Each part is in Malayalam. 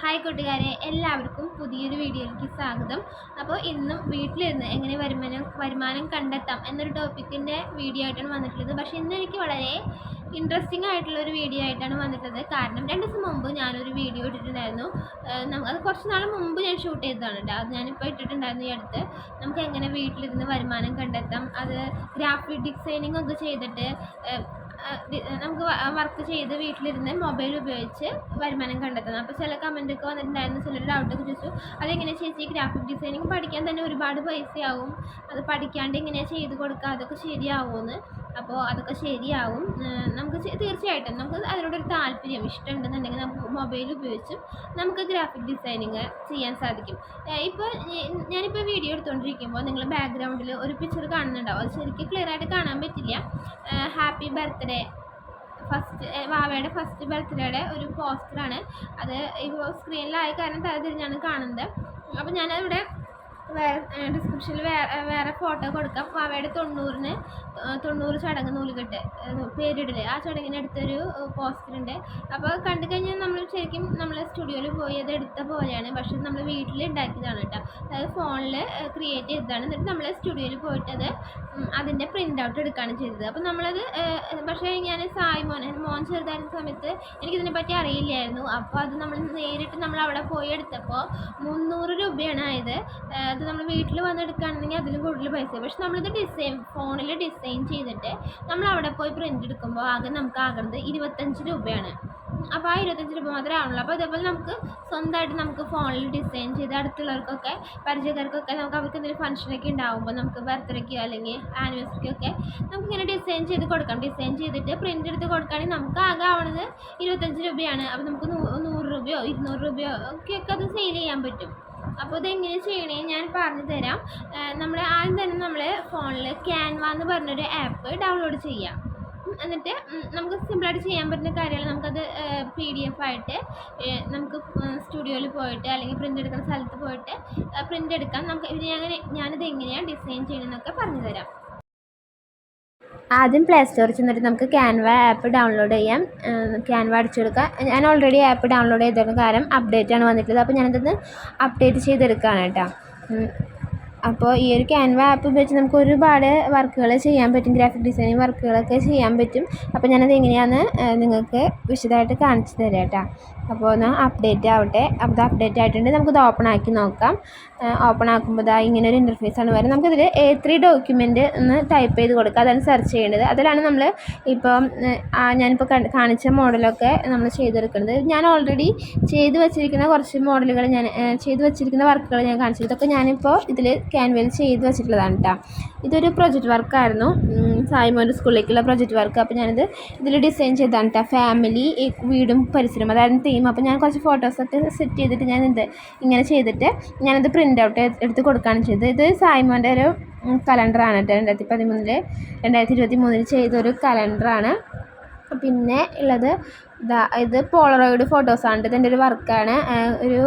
ഹായ് കൂട്ടുകാരെ എല്ലാവർക്കും പുതിയൊരു വീഡിയോയിലേക്ക് സ്വാഗതം. അപ്പോൾ ഇന്നും വീട്ടിലിരുന്ന് എങ്ങനെ വരുമാനം വരുമാനം കണ്ടെത്താം എന്നൊരു ടോപ്പിക്കിന്റെ വീഡിയോ ആയിട്ടാണ് വന്നിട്ടുള്ളത്. പക്ഷേ ഇന്ന് എനിക്ക് വളരെ ഇൻട്രസ്റ്റിംഗ് ആയിട്ടുള്ള ഒരു വീഡിയോ ആയിട്ടാണ് വന്നിട്ടുള്ളത്. കാരണം രണ്ട് ദിവസം മുമ്പ് ഞാനൊരു വീഡിയോ ഇട്ടിട്ടുണ്ടായിരുന്നു. അത് കുറച്ച് നാൾ മുമ്പ് ഞാൻ ഷൂട്ട് ചെയ്തതാണ് കേട്ടോ. അത് ഞാനിപ്പോൾ ഇട്ടിട്ടുണ്ടായിരുന്നു ഈ അടുത്ത്. നമുക്ക് എങ്ങനെ വീട്ടിലിരുന്ന് വരുമാനം കണ്ടെത്താം അത് ഗ്രാഫിക് ഡിസൈനിങ് ഒക്കെ ചെയ്തിട്ട് നമുക്ക് വർക്ക് ചെയ്ത് വീട്ടിലിരുന്ന് മൊബൈൽ ഉപയോഗിച്ച് വരുമാനം കണ്ടെത്തണം. അപ്പോൾ ചില കമന്റൊക്കെ വന്നിട്ടുണ്ടായിരുന്നു. ചിലർ ഡൗട്ടൊക്കെ ചോദിച്ചു. അതെങ്ങനെ ചേച്ചി ഗ്രാഫിക് ഡിസൈനിങ് പഠിക്കാൻ തന്നെ ഒരുപാട് പൈസയാവും. അത് പഠിക്കാണ്ട് ഇങ്ങനെ ചെയ്ത് കൊടുക്കുക അതൊക്കെ ശരിയാവുമെന്ന് അപ്പോൾ അതൊക്കെ ശരിയാവും. നമുക്ക് തീർച്ചയായിട്ടും നമുക്ക് അതിനോടൊരു താല്പര്യം ഇഷ്ടമുണ്ടെന്നുണ്ടെങ്കിൽ നമുക്ക് മൊബൈൽ ഉപയോഗിച്ചും നമുക്ക് ഗ്രാഫിക് ഡിസൈനിങ് ചെയ്യാൻ സാധിക്കും. ഇപ്പോൾ ഞാനിപ്പോൾ വീഡിയോ എടുത്തുകൊണ്ടിരിക്കുമ്പോൾ നിങ്ങൾ ബാക്ക്ഗ്രൗണ്ടിൽ ഒരു പിക്ചർ കാണുന്നുണ്ടാവും. അത് ശരിക്കും ക്ലിയർ ആയിട്ട് കാണാൻ പറ്റില്ല. ഹാപ്പി ബർത്ത്ഡേ ഫസ്റ്റ് വാവയുടെ ഫസ്റ്റ് ബർത്ത്ഡേയുടെ ഒരു പോസ്റ്ററാണ്. അത് ഇപ്പോൾ സ്ക്രീനിലായ കാരണം തരതിരിഞ്ഞാണ് കാണുന്നത്. അപ്പോൾ ഞാനവിടെ വേറെ ഡിസ്ക്രിപ്ഷനിൽ വേറെ വേറെ ഫോട്ടോ കൊടുക്കാം. വാവയുടെ തൊണ്ണൂറിന് തൊ- തൊണ്ണൂറ് ചടങ്ങ് നൂലുകെട്ട് പേരിടില്ലേ ആ ചടങ്ങിനടുത്തൊരു പോസ്റ്ററുണ്ട് അപ്പോൾ കണ്ടു കഴിഞ്ഞാൽ നമ്മൾ ശരിക്കും പോയി അത് എടുത്ത പോലെയാണ്. പക്ഷെ നമ്മൾ വീട്ടിൽ ഉണ്ടാക്കിയതാണ് കേട്ടോ അതായത് ഫോണിൽ ക്രിയേറ്റ് ചെയ്തതാണ്. എന്നിട്ട് നമ്മൾ സ്റ്റുഡിയോയിൽ പോയിട്ട് അത് അതിന്റെ പ്രിന്റ് ഔട്ട് എടുക്കുകയാണ് ചെയ്തത്. അപ്പോൾ നമ്മളത് പക്ഷേ ഞാൻ സായി മോൻ മോൻ ചെറുതായിരുന്ന സമയത്ത് എനിക്കിതിനെ പറ്റി അറിയില്ലായിരുന്നു. അപ്പോൾ അത് നമ്മൾ നേരിട്ട് നമ്മൾ അവിടെ പോയി എടുത്തപ്പോൾ മുന്നൂറ് രൂപയാണ് ആയത്. അത് നമ്മൾ വീട്ടിൽ വന്ന് എടുക്കുകയാണെന്നുണ്ടെങ്കിൽ അതിലും കൂടുതൽ പൈസ പക്ഷെ നമ്മളിത് ഡിസൈൻ ഫോണിൽ ഡിസൈൻ ചെയ്തിട്ട് നമ്മൾ അവിടെ പോയി പ്രിന്റ് എടുക്കുമ്പോൾ ആകെ നമുക്ക് ആകുന്നത് ഇരുപത്തഞ്ച് രൂപയാണ്. അപ്പോൾ ആ ഇരുപത്തഞ്ച് രൂപ മാത്രമേ ആവുള്ളൂ അപ്പോൾ ഇതേപോലെ നമുക്ക് സ്വന്തമായിട്ട് നമുക്ക് ഫോണിൽ ഡിസൈൻ ചെയ്ത് അടുത്തുള്ളവർക്കൊക്കെ പരിചയക്കാർക്കൊക്കെ നമുക്ക് അവർക്ക് എന്തെങ്കിലും ഫംഗ്ഷനൊക്കെ ഉണ്ടാകുമ്പോൾ നമുക്ക് ബർത്ത്ഡേക്കോ അല്ലെങ്കിൽ ആനിവേഴ്സറിക്ക് ഒക്കെ നമുക്കിങ്ങനെ ഡിസൈൻ ചെയ്ത് കൊടുക്കാം. ഡിസൈൻ ചെയ്തിട്ട് പ്രിന്റ് എടുത്ത് കൊടുക്കുകയാണെങ്കിൽ നമുക്ക് ആകെ ആവണത് ഇരുപത്തഞ്ച് രൂപയാണ്. അപ്പോൾ നമുക്ക് നൂറ് രൂപയോ ഇരുന്നൂറ് രൂപയോ ഒക്കെ ഒക്കെ അത് സെയിൽ ചെയ്യാൻ പറ്റും. അപ്പോൾ ഇതെങ്ങനെ ചെയ്യണേ ഞാൻ പറഞ്ഞു തരാം. നമ്മൾ ആദ്യം തന്നെ നമ്മൾ ഫോണിൽ ക്യാൻവ എന്ന് പറഞ്ഞൊരു ആപ്പ് ഡൗൺലോഡ് ചെയ്യാം. എന്നിട്ട് നമുക്ക് സിമ്പിളായിട്ട് ചെയ്യാൻ പറ്റുന്ന കാര്യങ്ങൾ നമുക്കത് പി ഡി എഫ് ആയിട്ട് നമുക്ക് സ്റ്റുഡിയോയിൽ പോയിട്ട് അല്ലെങ്കിൽ പ്രിന്റ് എടുക്കുന്ന സ്ഥലത്ത് പോയിട്ട് പ്രിന്റ് എടുക്കാം. നമുക്ക് ഇത് ഞാൻ ഞാനിത് എങ്ങനെയാണ് ഡിസൈൻ ചെയ്യണമെന്നൊക്കെ പറഞ്ഞു തരാം. ആദ്യം പ്ലേ സ്റ്റോറിൽ ചെന്നിട്ട് നമുക്ക് ക്യാൻവ ആപ്പ് ഡൗൺലോഡ് ചെയ്യാം. ക്യാൻവ അടിച്ചു ഞാൻ ഓൾറെഡി ആപ്പ് ഡൗൺലോഡ് ചെയ്തിരുന്ന കാരണം അപ്ഡേറ്റ് ആണ് വന്നിട്ടുള്ളത്. അപ്പോൾ ഞാനിതൊന്ന് അപ്ഡേറ്റ് ചെയ്തെടുക്കുകയാണ് കേട്ടോ. അപ്പോൾ ഈ ഒരു ക്യാൻവ ആപ്പ് ഉപയോഗിച്ച് നമുക്ക് ഒരുപാട് വർക്കുകൾ ചെയ്യാൻ പറ്റും. ഗ്രാഫിക് ഡിസൈനിങ് വർക്കുകളൊക്കെ ചെയ്യാൻ പറ്റും. അപ്പോൾ ഞാനത് എങ്ങനെയാണെന്ന് നിങ്ങൾക്ക് വിശദമായിട്ട് കാണിച്ചു തരാം കേട്ടോ. അപ്പോൾ ഒന്ന് അപ്ഡേറ്റ് ആവട്ടെ. അപ്പോൾ ഇത് അപ്ഡേറ്റ് ആയിട്ടുണ്ട്. നമുക്കിത് ഓപ്പൺ ആക്കി നോക്കാം. ഓപ്പൺ ആക്കുമ്പോൾ ഇതാ ഇങ്ങനെ ഒരു ഇന്റർഫേസ് ആണ് വരുന്നത്. നമുക്കിതിൽ എ ത്രീ ഡോക്യുമെന്റ് ഒന്ന് ടൈപ്പ് ചെയ്ത് കൊടുക്കുക അതാണ് സെർച്ച് ചെയ്യേണ്ടത്. അതിലാണ് നമ്മൾ ഇപ്പം ഞാനിപ്പോൾ കാണിച്ച മോഡലൊക്കെ നമ്മൾ ചെയ്തെടുക്കുന്നത്. ഞാൻ ഓൾറെഡി ചെയ്ത് വെച്ചിരിക്കുന്ന കുറച്ച് മോഡലുകൾ ഞാൻ ചെയ്ത് വെച്ചിരിക്കുന്ന വർക്കുകൾ ഞാൻ കാണിച്ചു ഇതൊക്കെ ഞാനിപ്പോൾ ഇതിൽ ക്യാൻവയിൽ ചെയ്ത് വെച്ചിട്ടുള്ളതാണ് കേട്ടോ ഇതൊരു പ്രൊജക്റ്റ് വർക്കായിരുന്നു സായിമോന്റെ സ്കൂളിലേക്കുള്ള പ്രൊജക്റ്റ് വർക്ക് അപ്പോൾ ഞാനിത് ഇതിൽ ഡിസൈൻ ചെയ്താണ് കേട്ടോ ഫാമിലി വീടും പരിസരം അതായിരുന്നു തീം അപ്പോൾ ഞാൻ കുറച്ച് ഫോട്ടോസൊക്കെ സെറ്റ് ചെയ്തിട്ട് ഞാൻ ഇത് ഇങ്ങനെ ചെയ്തിട്ട് ഞാനത് പ്രിന്റ് ഔട്ട് എടുത്ത് കൊടുക്കുകയാണ് ചെയ്തത്. ഇത് സായിമോന്റെ ഒരു കലണ്ടറാണ് കേട്ടോ രണ്ടായിരത്തി പതിമൂന്നിൽ രണ്ടായിരത്തി ഇരുപത്തി മൂന്നിൽ ചെയ്തൊരു കലണ്ടറാണ് പിന്നെ ഉള്ളത് ഇതാ ഇത് പോളറോയിഡ് ഫോട്ടോസാണ് ഇതിന്റെ ഒരു വർക്കാണ് ഒരു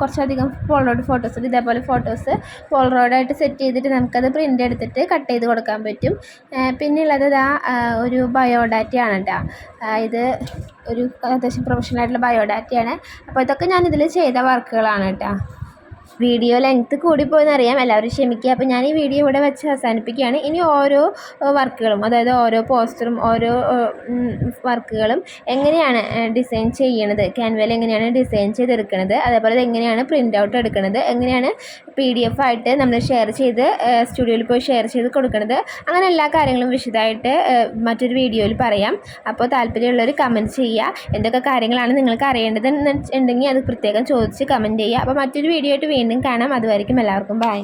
കുറച്ചധികം പോളറോയിഡ് ഫോട്ടോസ് ഇതേപോലെ ഫോട്ടോസ് പോളറോയിഡായിട്ട് സെറ്റ് ചെയ്തിട്ട് നമുക്കത് പ്രിന്റ് എടുത്തിട്ട് കട്ട് ചെയ്ത് കൊടുക്കാൻ പറ്റും. പിന്നെ ഉള്ളത് ഇതാ ഒരു ബയോഡാറ്റയാണ് ഇത് ഒരു അത്യാവശ്യം പ്രൊഫഷണൽ ആയിട്ടുള്ള ബയോഡാറ്റയാണ് അപ്പോൾ ഇതൊക്കെ ഞാൻ ഇതിൽ ചെയ്ത വർക്കുകളാണ് കേട്ടോ. വീഡിയോ ലെങ്ത്ത് കൂടിപ്പോയെന്നറിയാം എല്ലാവരും ക്ഷമിക്കുക. അപ്പോൾ ഞാൻ ഈ വീഡിയോ ഇവിടെ വെച്ച് അവസാനിപ്പിക്കുകയാണ്. ഇനി ഓരോ വർക്കുകളും അതായത് ഓരോ പോസ്റ്ററും ഓരോ വർക്കുകളും എങ്ങനെയാണ് ഡിസൈൻ ചെയ്യണത്? ക്യാൻവയിൽ എങ്ങനെയാണ് ഡിസൈൻ ചെയ്തെടുക്കുന്നത് അതേപോലെ എങ്ങനെയാണ് പ്രിന്റ് ഔട്ട് എടുക്കുന്നത് എങ്ങനെയാണ് പി ഡി എഫ് ആയിട്ട് നമ്മൾ ഷെയർ ചെയ്ത് സ്റ്റുഡിയോയിൽ പോയി ഷെയർ ചെയ്ത് കൊടുക്കുന്നത് അങ്ങനെ എല്ലാ കാര്യങ്ങളും വിശദമായിട്ട് മറ്റൊരു വീഡിയോയിൽ പറയാം. അപ്പോൾ താല്പര്യമുള്ളവർ കമന്റ് ചെയ്യുക. എന്തൊക്കെ കാര്യങ്ങളാണ് നിങ്ങൾക്ക് അറിയേണ്ടത് ഉണ്ടെങ്കിൽ അത് പ്രത്യേകം ചോദിച്ച് കമന്റ് ചെയ്യുക. അപ്പോൾ മറ്റൊരു വീഡിയോ ആയിട്ട് വീണ്ടും കാണാം. അതുവരയ്ക്കും എല്ലാവർക്കും ബൈ